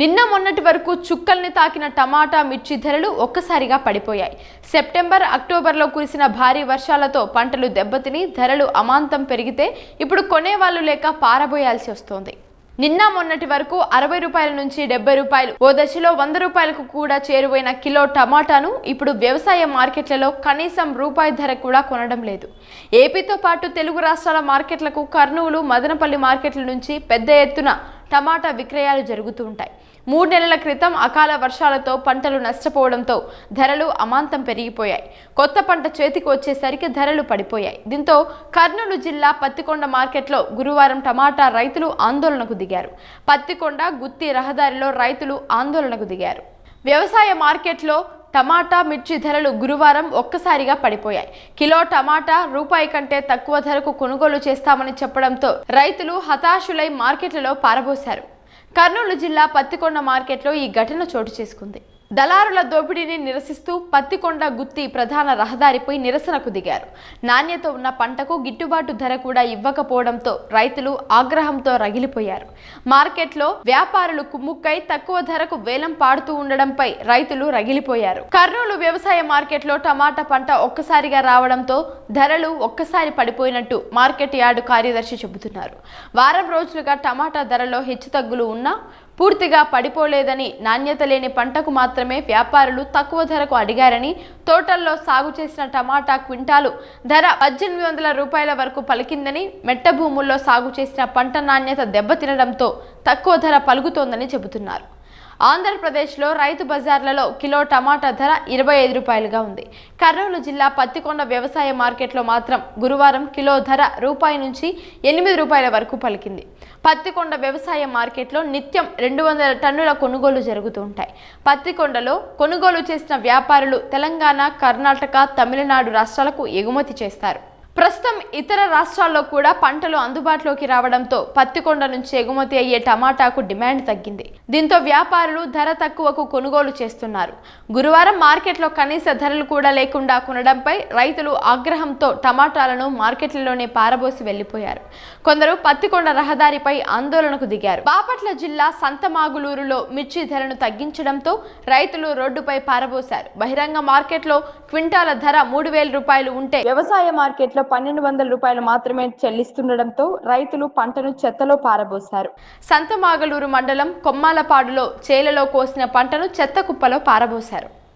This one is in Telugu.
నిన్న మొన్నటి వరకు చుక్కల్ని తాకిన టమాటా మిర్చి ధరలు ఒక్కసారిగా పడిపోయాయి. సెప్టెంబర్ అక్టోబర్లో కురిసిన భారీ వర్షాలతో పంటలు దెబ్బతిని ధరలు అమాంతం పెరిగితే ఇప్పుడు కొనేవాళ్ళు లేక పారబోయాల్సి వస్తోంది. నిన్న మొన్నటి వరకు అరవై రూపాయల నుంచి డెబ్బై రూపాయలు ఓ దశలో వంద రూపాయలకు కూడా చేరువైన కిలో టమాటాను ఇప్పుడు వ్యవసాయ మార్కెట్లలో కనీసం రూపాయి ధర కూడా కొనడం లేదు. ఏపీతో పాటు తెలుగు రాష్ట్రాల మార్కెట్లకు కర్నూలు మదనపల్లి మార్కెట్ల నుంచి పెద్ద ఎత్తున టమాటా విక్రయాలు జరుగుతూ ఉంటాయి. మూడు నెలల క్రితం అకాల వర్షాలతో పంటలు నష్టపోవడంతో ధరలు అమాంతం పెరిగిపోయాయి. కొత్త పంట చేతికి వచ్చేసరికి ధరలు పడిపోయాయి. దీంతో కర్నూలు జిల్లా పత్తికొండ మార్కెట్లో గురువారం టమాటా రైతులు ఆందోళనకు దిగారు. పత్తికొండ గుత్తి రహదారిలో రైతులు ఆందోళనకు దిగారు. వ్యవసాయ మార్కెట్లో టమాటా మిర్చి ధరలు గురువారం ఒక్కసారిగా పడిపోయాయి. కిలో టమాటా రూపాయి కంటే తక్కువ ధరకు కొనుగోలు చేస్తామని చెప్పడంతో రైతులు హతాశులై మార్కెట్లలో పారబోశారు. కర్నూలు జిల్లా పత్తికొండ మార్కెట్లో ఈ ఘటన చోటు చేసుకుంది. దళారుల దోపిడీని నిరసిస్తూ పత్తికొండ గుత్తి ప్రధాన రహదారిపై నిరసనకు దిగారు. నాణ్యత ఉన్న పంటకు గిట్టుబాటు ధర కూడా ఇవ్వకపోవడంతో రైతులు ఆగ్రహంతో రగిలిపోయారు. మార్కెట్లో వ్యాపారులు కుమ్ముక్కై తక్కువ ధరకు వేలం పాడుతూ ఉండడంపై రైతులు రగిలిపోయారు. కర్నూలు వ్యవసాయ మార్కెట్లో టమాటా పంట ఒక్కసారిగా రావడంతో ధరలు ఒక్కసారి పడిపోయినట్టు మార్కెట్ యార్డు కార్యదర్శి చెబుతున్నారు. వారం రోజులుగా టమాటా ధరలో హెచ్చుతగ్గులు ఉన్నా పూర్తిగా పడిపోలేదని నాణ్యత లేని పంటకు మాత్రమే వ్యాపారులు తక్కువ ధరకు అడిగారని తోటల్లో సాగు చేసిన టమాటా క్వింటాలు ధర పద్దెనిమిది వందల రూపాయల వరకు పలికిందని మెట్ట భూముల్లో సాగు చేసిన పంట నాణ్యత దెబ్బతినడంతో తక్కువ ధర పలుకుతోందని చెబుతున్నారు. ఆంధ్రప్రదేశ్లో రైతు బజార్లలో కిలో టమాటా ధర ఇరవై ఐదు రూపాయలుగా ఉంది. కర్నూలు జిల్లా పత్తికొండ వ్యవసాయ మార్కెట్లో మాత్రం గురువారం కిలో ధర రూపాయి నుంచి ఎనిమిది రూపాయల వరకు పలికింది. పత్తికొండ వ్యవసాయ మార్కెట్లో నిత్యం రెండు వందల టన్నుల కొనుగోలు జరుగుతూ ఉంటాయి. పత్తికొండలో కొనుగోలు చేసిన వ్యాపారులు తెలంగాణ కర్ణాటక తమిళనాడు రాష్ట్రాలకు ఎగుమతి చేస్తారు. ప్రస్తుతం ఇతర రాష్ట్రాల్లో కూడా పంటలు అందుబాటులోకి రావడంతో పత్తికొండ నుంచి ఎగుమతి అయ్యే టమాటాకు డిమాండ్ తగ్గింది. దీంతో వ్యాపారులు ధర తక్కువకు కొనుగోలు చేస్తున్నారు. గురువారం మార్కెట్లో కనీస ధరలు కూడా లేకుండా కొనడంపై రైతులు ఆగ్రహంతో టమాటాలను మార్కెట్లలోనే పారబోసి వెళ్ళిపోయారు కొందరు పత్తికొండ రహదారిపై ఆందోళనకు దిగారు. బాపట్ల జిల్లా సంతమాగులూరులో మిర్చి ధరను తగ్గించడంతో రైతులు రోడ్డుపై పారబోశారు. బహిరంగ మార్కెట్లో క్వింటాల ధర మూడు వేల రూపాయలు ఉంటే వ్యవసాయ మార్కెట్లో పన్నెండు వందల రూపాయలు మాత్రమే చెల్లిస్తుండటంతో రైతులు పంటను చెత్తలో పారబోశారు. సంతమాగలూరు మండలం కొమ్మాలపాడులో చేలలో కోసిన పంటను చెత్త కుప్పలో పారబోశారు.